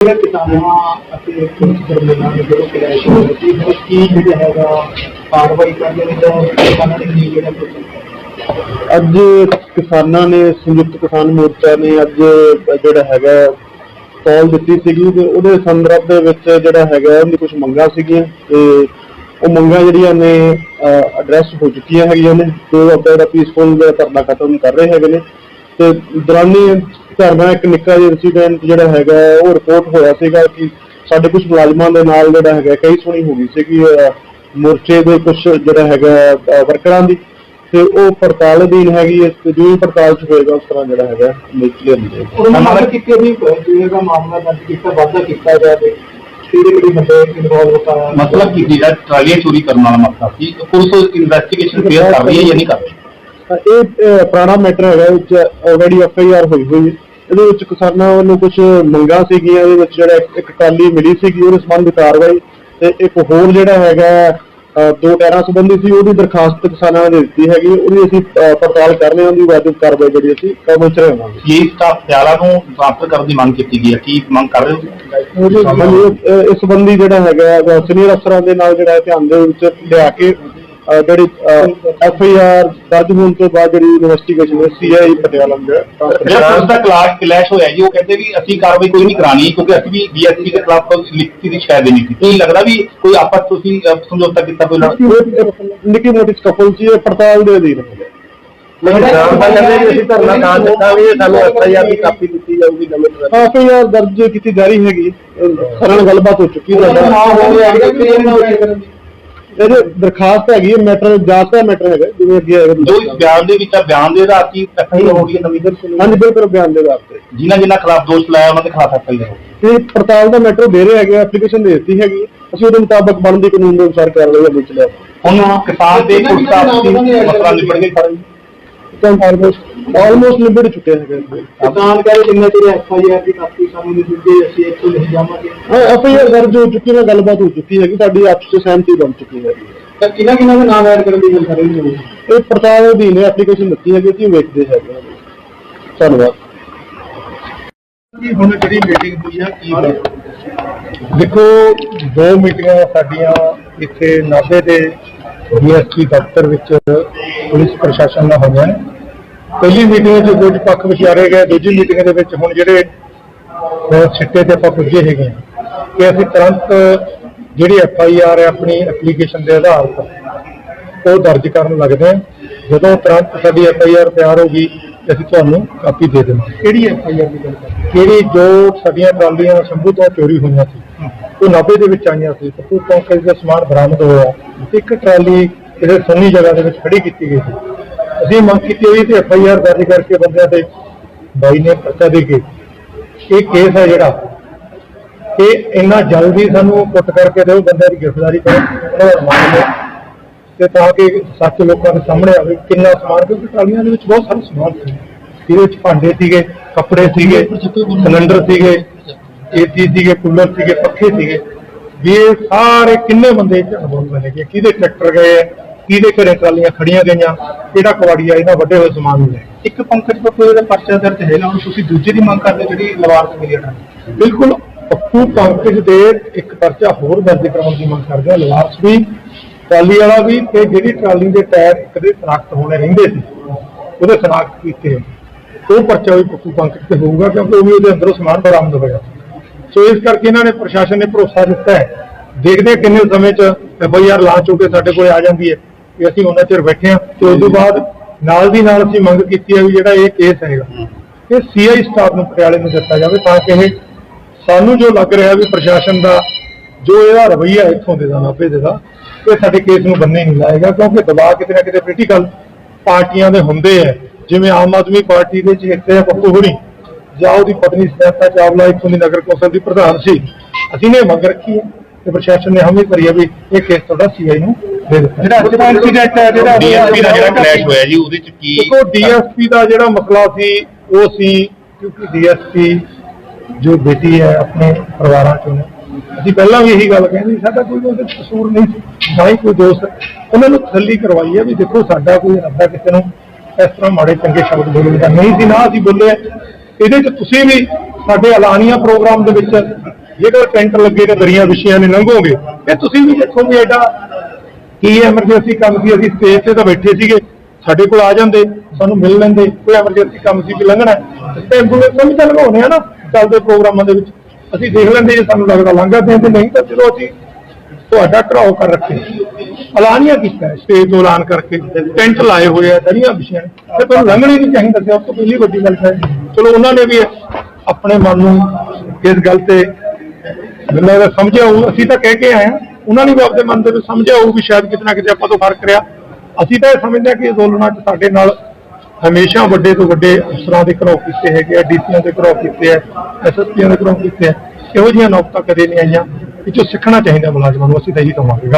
ਜਿਹੜਾ ਕਿਸਾਨਾਂ ਅਤੇ ਪੁਲਿਸ ਕਰਮੀਆਂ ਦੇ ਜਿਹੜੇ ਕਲੈਸ਼ ਹੋਏ ਸੀ ਉਹ ਕੀ ਜਿਹੜਾ ਹੈਗਾ ਕਾਰਵਾਈ ਕਰਨ ਦੇ ਜਾਂ ਕਿਸਾਨਾਂ ਨੇ ਕੀ ਜਿਹੜਾ ਅੱਜ ਕਿਸਾਨਾਂ ਨੇ, ਸੰਯੁਕਤ ਕਿਸਾਨ ਮੋਰਚਾ ਨੇ ਅੱਜ ਜਿਹੜਾ ਹੈਗਾ ਕਾਲ ਦਿੱਤੀ ਸੀਗੀ ਤੇ ਉਹਦੇ ਸੰਦਰਭ ਦੇ ਵਿੱਚ ਜਿਹੜਾ ਹੈਗਾ ਉਹਦੀ ਕੁਝ ਮੰਗਾਂ ਸੀਗੀਆਂ ਤੇ ਉਹ ਮੰਗਾਂ ਜਿਹੜੀਆਂ ਨੇ ਐਡਰੈਸ ਹੋ ਚੁੱਕੀਆਂ ਹੈਗੀਆਂ ਨੇ। ਤੇ ਉਹ ਆਪਣਾ ਜਿਹੜਾ ਪੀਸਫੁਲ ਧਰਨਾ ਖਤਮ ਕਰ ਰਹੇ ਹੈਗੇ ਨੇ। ਤੇ ਦੌਰਾਨੀ ਧਰਨਾ ਇੱਕ ਨਿੱਕਾ ਜਿਹਾ ਇਨਸੀਡੈਂਟ ਜਿਹੜਾ ਹੈਗਾ ਉਹ ਰਿਪੋਰਟ ਹੋਇਆ ਸੀਗਾ ਕਿ ਸਾਡੇ ਕੁਝ ਮੁਲਾਜ਼ਮਾਂ ਦੇ ਨਾਲ ਜਿਹੜਾ ਹੈਗਾ ਕਈ ਸੁਣੀ ਹੋ ਗਈ ਸੀਗੀ ਮੋਰਚੇ ਦੇ ਕੁਝ ਜਿਹੜਾ ਹੈਗਾ ਵਰਕਰਾਂ ਦੀ ਤੇ ਉਹ ਪੜਤਾਲ ਅਧੀਨ ਹੈਗੀ ਹੈ ਤੇ ਜੋ ਪੜਤਾਲ ਚ ਹੋਏਗਾ ਉਸ ਤਰ੍ਹਾਂ ਜਿਹੜਾ ਹੈਗਾ ਨਿਕਲ ਜਾਏਗਾ ਉਹਨਾਂ ਮੰਗ ਕੀਤੀ ਵੀ ਜਿਹੜਾ ਮਾਮਲਾ ਦਰਜ ਕੀਤਾ ਵਾਧਾ ਕੀਤਾ ਜਾਵੇ ਕਿਹੜੇ ਕਿਹੜੇ ਬੰਦੇ ਇਨਵੋਲਵ ਹੋਤਾ ਮਤਲਬ ਕੀ ਜਿਹੜਾ ਟਰਾਲੀਆਂ ਚੋਰੀ ਕਰਨ ਵਾਲਾ ਮਸਲਾ ਸੀ ਪੁਲਿਸ ਇਨਵੈਸਟੀਗੇਸ਼ਨ ਫੇਰ ਕਰ ਰਹੀ ਹੈ ਜਾਂ ਨਹੀਂ ਕਰ ਰਹੀ? ਇਹ ਪੁਰਾਣਾ ਮੈਟਰ ਹੈਗਾ ਵਿੱਚ ਆਲਰੇਡੀ ਐਫ ਆਈ ਆਰ ਹੋਈ ਹੋਈ ਹੈ। ਇਹਦੇ ਵਿੱਚ ਕਿਸਾਨਾਂ ਵੱਲੋਂ ਕੁਝ ਮੰਗਾਂ ਸੀਗੀਆਂ ਇਹਦੇ ਵਿੱਚ ਜਿਹੜਾ ਇੱਕ- ਇੱਕ ਟਾਲੀ ਮਿਲੀ ਸੀਗੀ ਉਹਦੇ ਸੰਬੰਧ ਕਾਰਵਾਈ ਤੇ ਇੱਕ ਹੋਰ ਜਿਹੜਾ ਹੈਗਾ ਦੋ ਟਾਇਰਾਂ ਸੰਬੰਧੀ ਸੀ ਉਹਦੀ ਦਰਖਾਸਤ ਕਿਸਾਨਾਂ ਨੇ ਦਿੱਤੀ ਹੈਗੀ ਉਹਦੀ ਅਸੀਂ ਪੜਤਾਲ ਕਰ ਰਹੇ ਹਾਂ ਉਹਦੀ ਵਾਜਬ ਕਾਰਵਾਈ ਜਿਹੜੀ ਅਸੀਂ ਕਬਲ ਚ ਰਹਾਂਗੇ ਇਹ ਸਟਾਫ ਪਟਿਆਲਾ ਨੂੰ ਟ੍ਰਾਂਸਫਰ ਕਰਨ ਦੀ ਮੰਗ ਕੀਤੀ ਗਈ ਹੈ? ਕੀ ਮੰਗ ਕਰ ਰਹੇ ਹੋ ਹਾਂਜੀ ਇਹ- ਇਸ ਸੰਬੰਧੀ ਜਿਹੜਾ ਹੈਗਾ ਸੀਨੀਅਰ ਅਫਸਰਾਂ ਦੇ ਨਾਲ ਜਿਹੜਾ ਹੈ ਧਿਆਨ ਦੇ ਵਿੱਚ ਲਿਆ ਕੇ ਜਿਹੜੀ ਐਫ ਆਈ ਆਰ ਦਰਜ ਹੋਣ ਤੋਂ ਬਾਅਦ ਜਿਹੜੀ ਇਨਵੈਸਟੀਗੇਸ਼ਨ ਹੈ ਸੀ ਆਈ ਪਟਿਆਲਾ ਦੇ ਜਿਹੜਾ ਪੁਲਿਸ ਦਾ ਕਲਾਸ਼ ਕਲੈਸ਼ ਹੋਇਆ ਜੀ ਉਹ ਕਹਿੰਦੇ ਵੀ ਅਸੀਂ ਕਾਰਵਾਈ ਕੋਈ ਨਹੀਂ ਕਰਾਣੀ ਕਿਉਂਕਿ ਅਸੀਂ ਵੀ ਡੀਐਸਪੀ ਦੇ ਖਿਲਾਫ ਕੋਈ ਲਿਖਤੀ ਦੀ ਸ਼ਾਇਦ ਨਹੀਂ ਸੀ ਕੀ ਲੱਗਦਾ ਵੀ ਕੋਈ ਆਪਸ ਤੁਸੀਂ ਅਹ, ਸਮਝੌਤਾ ਕੀਤਾ ਕੋਈ ਲੜ- ਨਿੱਕੀ ਮੋਟੀ ਸਕਫਲ ਸੀ ਇਹ ਪੜਤਾਲ ਦੇ ਅਧੀਨ ਹੈ ਐਫ ਆਈ ਆਰ ਦਰਜ ਕੀਤੀ ਜਾ ਰਹੀ ਹੈਗੀ ਸਰਣ ਗੱਲਬਾਤ ਹੋ ਚੁੱਕੀ ਹੈ ਸਾਡਾ ਇਹਦੇ ਦਰਖਾਸਤ ਹੈਗੀ ਹੈ ਮੈਟਰ ਜਾਂਚ ਦਾ ਮੈਟਰ ਹੈਗਾ ਜਿਵੇਂ ਅੱਗੇ ਹੈਗਾ ਜੋ ਇਸ ਬਿਆਨ ਦੇ ਵਿੱਚ ਆ ਬਿਆਨ ਦੇ ਆਧਾਰ ਕੀ ਐਫਆਈਆਰ ਹੋ ਰਹੀ ਹੈ ਨਵੀਂ ਹਾਂਜੀ ਬਿਲਕੁਲ ਬਿਆਨ ਦੇ ਆਧਾਰ ਤੇ। ਜਿਨ੍ਹਾਂ ਜਿਨ੍ਹਾਂ ਖਿਲਾਫ ਦੋਸ਼ ਲਾਇਆ ਉਹਨਾਂ ਦੇ ਖਿਲਾਫ ਐਫਆਈਆਰ ਹੋ ਇਹ ਪੜਤਾਲ ਦਾ ਮੈਟਰ ਦੇ ਰਹੇ ਹੈਗੇ ਐਪਲੀਕੇਸ਼ਨ ਦੇ ਦਿੱਤੀ ਹੈਗੀ। ਅਸੀਂ ਉਹਦੇ ਮੁਤਾਬਕ ਬਣਦੀ ਕਾਨੂੰਨ ਦੇ ਅਨੁਸਾਰ ਕਰ ਰਹੇ ਹਾਂ ਵਿੱਚ ਲਿਆ ਹੁਣ ਕਿਸਾਨ ਦੇ ਆਪਸੀ ਮਸਲਾ ਨਿਬੜ ਗਿਆ। ਸਾਰਾ ਜੀ। ਤਾਂ ਆਲਮੋਸਟ ਆਲਮੋਸਟ ਨਿਬੜ ਚੁੱਕੇ ਹੈਗੇ ਕਿਸਾਨ ਕਹਿੰਦੇ ਜਿੰਨਾ ਚਿਰ ਐਫ ਆਈ ਆਰ ਦੀ ਕਾਪੀ ਸਾਨੂੰ ਨਹੀਂ ਦਿੰਦੇ ਅਸੀਂ ਇੱਥੋਂ ਨਹੀਂ ਜਾਵਾਂਗੇ। ਹਾਂ ਐਫ ਆਈ ਆਰ ਦਰਜ ਹੋ ਚੁੱਕੀ ਹੈ ਗੱਲਬਾਤ ਹੋ ਚੁੱਕੀ ਹੈਗੀ ਸਾਡੀ ਆਪਸ ਵਿੱਚ ਸਹਿਮਤੀ ਬਣ ਚੁੱਕੀ ਹੈ। ਤਾਂ ਕਿਹਨਾਂ ਕਿਹਨਾਂ ਦੇ ਨਾਮ ਐਡ ਕਰਨ ਦੀ ਗੱਲ ਕਰ ਰਹੇ ਹੋ ਇਹ ਪੜਤਾਲ ਅਧੀਨ ਹੈ ਐਪਲੀਕੇਸ਼ਨ ਦਿੱਤੀ ਹੈਗੀ ਅਸੀਂ ਵੇਖਦੇ ਹੈਗੇ ਹਾਂ। ਧੰਨਵਾਦ। ਕੀ ਹੁਣ ਜਿਹੜੀ ਮੀਟਿੰਗ ਹੋਈ ਆ ਕੀ ਹੋਇਆ? ਦੇਖੋ ਦੋ ਮੀਟਿੰਗਾਂ ਸਾਡੀਆਂ ਇੱਥੇ ਨਾਭੇ ਦੇ ਡੀਐਸਪੀ ਦਫ਼ਤਰ ਵਿੱਚ ਪੁਲਿਸ ਪ੍ਰਸ਼ਾਸਨ ਨਾਲ ਹੋਈਆਂ ਨੇ। ਪਹਿਲੀ ਮੀਟਿੰਗ 'ਚ ਕੁਝ ਪੱਖ ਵਿਚਾਰੇ ਗਏ ਦੂਜੀ ਮੀਟਿੰਗ ਦੇ ਵਿੱਚ ਹੁਣ ਜਿਹੜੇ ਸਿੱਟੇ ਤੇ ਆਪਾਂ ਪੁੱਜੇ ਹੈਗੇ ਕਿ ਅਸੀਂ ਤੁਰੰਤ ਜਿਹੜੀ ਐਫ ਆਈ ਆਰ ਹੈ ਆਪਣੀ ਐਪਲੀਕੇਸ਼ਨ ਦੇ ਆਧਾਰ ਤੇ ਉਹ ਦਰਜ ਕਰਨ ਲੱਗਦੇ ਹਾਂ। ਜਦੋਂ ਤੁਰੰਤ ਸਾਡੀ ਐਫ ਆਈ ਆਰ ਤਿਆਰ ਹੋ ਗਈ ਤੇ ਅਸੀਂ ਤੁਹਾਨੂੰ ਕਾਪੀ ਦੇ ਦੇਵਾਂਗੇ ਕਿਹੜੀ ਐਫ ਆਈ ਆਰ ਦੀ ਗੱਲ? ਕਿਹੜੀ ਜੋ ਸਾਡੀਆਂ ਟਰਾਲੀਆਂ ਸ਼ੰਭੂ ਤੋਂ ਚੋਰੀ ਹੋਈਆਂ ਸੀ ਉਹ 90 ਦੇ ਵਿੱਚ ਆਈਆਂ ਸੀ ਤੇ ਉਹ ਪੰਕਜ ਦਾ ਸਮਾਨ ਬਰਾਮਦ ਹੋਇਆ। ਇੱਕ ਟਰਾਲੀ ਕਿਸੇ ਸੁੰਨੀ ਜਗ੍ਹਾ ਦੇ ਵਿੱਚ ਖੜੀ ਕੀਤੀ ਗਈ ਸੀ। ਅਸੀਂ ਮੰਗ ਕੀਤੀ ਹੋਈ ਤੇ ਐਫ ਆਈ ਆਰ ਦਰਜ ਕਰਕੇ ਬੰਦਿਆਂ ਤੇ ਬਾਈ ਨੇ ਪਰਚਾ ਦੇ ਕੇ ਇਹ ਕੇਸ ਹੈ ਜਿਹੜਾ ਇਹ ਇੰਨਾ ਜਲਦੀ ਸਾਨੂੰ ਪੁੱਟ ਕਰਕੇ ਦਿਓ ਬੰਦਿਆਂ ਦੀ ਗ੍ਰਿਫਤਾਰੀ ਕਰੋ ਉਹਨਾਂ ਦਾ ਰਿਮਾਂਡ ਲਓ ਤੇ ਤਾਂ ਕਿ ਸੱਚ ਲੋਕਾਂ ਦੇ ਸਾਹਮਣੇ ਆਵੇ ਕਿੰਨਾ ਸਮਾਨ ਕਿਉਂਕਿ ਟਰਾਲੀਆਂ ਦੇ ਵਿੱਚ ਬਹੁਤ ਸਾਰਾ ਸਮਾਨ ਸੀ। ਇਹਦੇ ਵਿੱਚ ਭਾਂਡੇ ਸੀਗੇ ਕੱਪੜੇ ਸੀਗੇ ਸਿਲੰਡਰ ਸੀਗੇ ਏਸੀ ਸੀਗੇ ਕੂਲਰ ਸੀਗੇ ਪੱਖੇ ਸੀਗੇ। ਵੀ ਇਹ ਸਾਰੇ ਕਿੰਨੇ ਬੰਦੇ ਇਹ 'ਚ ਅਨੁਭਵ ਹੈਗੇ ਕਿਹਦੇ ਟਰੈਕਟਰ ਗਏ ਆ, ਕਿਹਦੇ ਘਰੇ ਟਰਾਲੀਆਂ ਖੜੀਆਂ ਗਈਆਂ ਕਿਹੜਾ ਕਵਾੜੀਆ ਇਹਨਾਂ ਵੱਡੇ ਹੋਏ ਸਮਾਨ ਨੂੰ। ਲੈ ਇੱਕ ਪੰਕਜ ਬੱਪੂ ਦਾ ਪਰਚਾ ਦਰਜ ਹੈਗਾ ਹੁਣ ਤੁਸੀਂ ਦੂਜੇ ਦੀ ਮੰਗ ਕਰਦੇ ਹੋ ਜਿਹੜੀ ਲਵਾਰਸ ਮਿਲੀ ਹੈ ਬਿਲਕੁਲ ਪੱਪੂ ਪੰਕਜ ਦੇ ਇੱਕ ਪਰਚਾ ਹੋਰ ਦਰਜ ਕਰਾਉਣ ਦੀ ਮੰਗ ਕਰਦੇ ਆ ਲਵਾਰਸ ਵੀ ਟਰਾਲੀ ਵਾਲਾ ਵੀ ਤੇ ਜਿਹੜੀ ਟਰਾਲੀ ਦੇ ਟਾਇਰ ਕਦੇ ਸਨਾਖਤ ਹੋਣੇ ਰਹਿੰਦੇ ਸੀ ਉਹਦੇ ਸਨਾਖਤ ਕੀਤੇ ਆ। ਉਹ ਪਰਚਾ ਵੀ ਪੱਪੂ ਪੰਕਜ ਤੇ ਹੋਊਗਾ ਕਿਉਂਕਿ ਉਹ ਵੀ ਉਹਦੇ ਅੰਦਰੋਂ ਸਮਾਨ ਬਰਾਮਦ ਹੋਇਆ। ਸੋ ਇਸ ਕਰਕੇ ਇਹਨਾਂ ਨੇ ਪ੍ਰਸ਼ਾਸਨ ਨੇ ਭਰੋਸਾ ਦਿੱਤਾ ਹੈ। ਦੇਖਦੇ ਹਾਂ ਕਿੰਨੇ ਸਮੇਂ ਚ ਐਫ ਆਈ ਆਰ ਲਾਂਚ ਹੋ ਕੇ ਸਾਡੇ ਕੋਲ ਆ ਜਾਂਦੀ ਹੈ। ਕਿ ਅਸੀਂ ਉਹਨਾਂ ਚਿਰ ਬੈਠੇ ਹਾਂ ਤੇ ਉਸ ਤੋਂ ਬਾਅਦ ਨਾਲ ਦੀ ਨਾਲ ਅਸੀਂ ਮੰਗ ਕੀਤੀ ਹੈ ਵੀ ਜਿਹੜਾ ਇਹ ਕੇਸ ਹੈਗਾ ਇਹ ਸੀਆਈ ਸਟਾਫ ਨੂੰ ਪਟਿਆਲੇ ਨੂੰ ਦਿੱਤਾ ਜਾਵੇ ਤਾਂ ਕਿ ਇਹ ਸਾਨੂੰ ਜੋ ਲੱਗ ਰਿਹਾ ਵੀ ਪ੍ਰਸ਼ਾਸਨ ਦਾ ਜੋ ਇਹਦਾ ਰਵੱਈਆ ਇੱਥੋਂ ਦੇ ਦਾ ਨਾਭੇ ਦੇ ਦਾ ਇਹ ਸਾਡੇ ਕੇਸ ਨੂੰ ਬੰਨੇ ਨਹੀਂ ਲਾਏਗਾ ਕਿਉਂਕਿ ਦਬਾਅ ਕਿਤੇ ਨਾ ਕਿਤੇ ਪੋਲੀਟੀਕਲ ਪਾਰਟੀਆਂ ਦੇ ਹੁੰਦੇ ਆ। ਜਿਵੇਂ ਆਮ ਆਦਮੀ ਪਾਰਟੀ ਦੇ ਚੇਤੇ ਆ ਪੱਪੂ ਹੁਣੀ। ਜਾਂ ਉਹਦੀ ਪਤਨੀ ਸਮੈਤਾ ਚਾਵਲਾ ਇੱਥੋਂ ਦੀ ਨਗਰ ਕੌਂਸਲ ਦੀ ਪ੍ਰਧਾਨ ਸੀ। ਅਸੀਂ ਨੇ ਮੰਗ ਰੱਖੀ ਹੈ ਤੇ ਪ੍ਰਸ਼ਾਸਨ ਨੇ ਹਮੇ ਭਰੀ ਹੈ ਵੀ ਇਹ ਕੇਸ ਤੁਹਾਡਾ ਸੀਆਈ ਨੂੰ ਜਿਹੜਾ ਅੱਜ ਦਾ incident ਹੈ ਜਿਹੜਾ ਡੀਐਸਪੀ ਦਾ ਜਿਹੜਾ ਕਲੈਸ਼ ਹੋਇਆ ਜੀ ਉਹਦੇ ਚ ਕੀ ਦੇਖੋ ਡੀਐਸਪੀ ਦਾ ਜਿਹੜਾ ਮਸਲਾ ਸੀ ਉਹ ਸੀ ਕਿਉਂਕਿ ਡੀਐਸਪੀ ਜੋ ਬੇਟੀ ਹੈ ਆਪਣੇ ਪਰਿਵਾਰਾਂ ਚੋਂ ਅਸੀਂ ਪਹਿਲਾਂ ਵੀ ਇਹੀ ਗੱਲ ਕਹਿੰਦੇ ਸੀ, ਸਾਡਾ ਕੋਈ ਉਹਦੇ ਕਸੂਰ ਨਹੀਂ ਸੀ ਨਾ ਹੀ ਕੋਈ ਦੋਸਤ ਉਹਨਾਂ ਨੂੰ ਤਸੱਲੀ ਕਰਵਾਈ ਹੈ ਵੀ ਦੇਖੋ ਸਾਡਾ ਕੋਈ ਇਰਾਦਾ ਕਿਸੇ ਨੂੰ ਇਸ ਤਰ੍ਹਾਂ ਮਾੜੇ ਚੰਗੇ ਸ਼ਬਦ ਬੋਲਣ ਦਾ ਨਹੀਂ ਸੀ ਨਾ ਅਸੀਂ ਬੋਲੇ ਇਹਦੇ 'ਚ ਤੁਸੀਂ ਵੀ ਸਾਡੇ ਐਲਾਨੀਆਂ ਪ੍ਰੋਗਰਾਮ ਦੇ ਵਿੱਚ ਜੇਕਰ ਟੈਂਟ ਲੱਗੇ ਤੇ ਦਰੀਆਂ ਵਿਛੀਆਂ ਨੇ ਲੰਘੋਗੇ। ਇਹ ਤੁਸੀਂ ਵੀ ਦੇਖੋ ਵੀ ਐਡਾ ਕੀ ਐਮਰਜੈਂਸੀ ਕੰਮ ਸੀ? ਅਸੀਂ ਸਟੇਜ ਤੇ ਤਾਂ ਬੈਠੇ ਸੀਗੇ। ਸਾਡੇ ਕੋਲ ਆ ਜਾਂਦੇ, ਸਾਨੂੰ ਮਿਲ ਲੈਂਦੇ। ਕੋਈ ਐਮਰਜੈਂਸੀ ਕੰਮ ਸੀ ਕਿ ਲੰਘਣਾ ਹੈ। ਤੇ ਐਂਬੂਲੈਂਸ ਵੀ ਤਾਂ ਲਗਾਉਣੇ ਆ ਨਾ ਚੱਲਦੇ ਪ੍ਰੋਗਰਾਮਾਂ ਦੇ ਵਿੱਚ। ਅਸੀਂ ਦੇਖ ਲੈਂਦੇ ਜੇ ਸਾਨੂੰ ਲੱਗਦਾ ਲੰਘਾ ਦੇਣ ਤੇ ਨਹੀਂ ਤਾਂ ਚਲੋ ਅਸੀਂ ਤੁਹਾਡਾ ਘਰਾਓ ਕਰ ਰੱਖੇ। ਐਲਾਨੀਆਂ ਕੀਤਾ ਸਟੇਜ ਤੋਂ ਐਲਾਨ ਕਰਕੇ। ਟੈਂਟ ਲਾਏ ਹੋਏ ਆ, ਦਰੀਆਂ ਵਿਛੀਆਂ ਨੇ। ਤੇ ਤੁਹਾਨੂੰ ਲੰਘਣੀ ਨਹੀਂ ਚਾਹੀਦਾ ਸੀ ਉਸ ਤੋਂ ਪਹਿਲੀ ਵੱਡੀ ਗੱਲ ਹੈ। ਚਲੋ ਉਹਨਾਂ ਨੇ ਵੀ ਆਪਣੇ ਮਨ ਨੂੰ ਇਸ ਗੱਲ ਤੇ ਮੈਨੂੰ ਸਮਝਿਆ ਹੋਊ ਅਸੀਂ ਤਾਂ ਕਹਿ ਕੇ ਆਏ ਹਾਂ ਉਹਨਾਂ ਨੇ ਵੀ ਆਪਦੇ ਮਨ ਦੇ ਵਿੱਚ ਸਮਝਿਆ ਹੋਊ ਵੀ ਸ਼ਾਇਦ ਕਿਤੇ ਨਾ ਕਿਤੇ ਆਪਾਂ ਤੋਂ ਫ਼ਰਕ ਰਿਹਾ। ਅਸੀਂ ਤਾਂ ਇਹ ਸਮਝਦੇ ਹਾਂ ਕਿ ਅੰਦੋਲਨਾਂ 'ਚ ਸਾਡੇ ਨਾਲ ਹਮੇਸ਼ਾ ਵੱਡੇ ਤੋਂ ਵੱਡੇ ਅਫਸਰਾਂ ਦੇ ਘਰੋਂ ਕੀਤੇ ਹੈਗੇ ਆ ਡੀਸੀਆਂ ਦੇ ਘਰੋਂ ਕੀਤੇ ਆ ਐਸਐਸਪੀਆਂ ਦੇ ਘਰੋਂ ਕੀਤੇ ਆ। ਇਹੋ ਜਿਹੀਆਂ ਨੌਬਤਾਂ ਕਦੇ ਨਹੀਂ ਆਈਆਂ। ਇਹ 'ਚੋਂ ਸਿੱਖਣਾ ਚਾਹੀਦਾ ਮੁਲਾਜ਼ਮਾਂ ਨੂੰ, ਅਸੀਂ ਤਾਂ ਇਹੀ ਕਹਾਂਗੇ।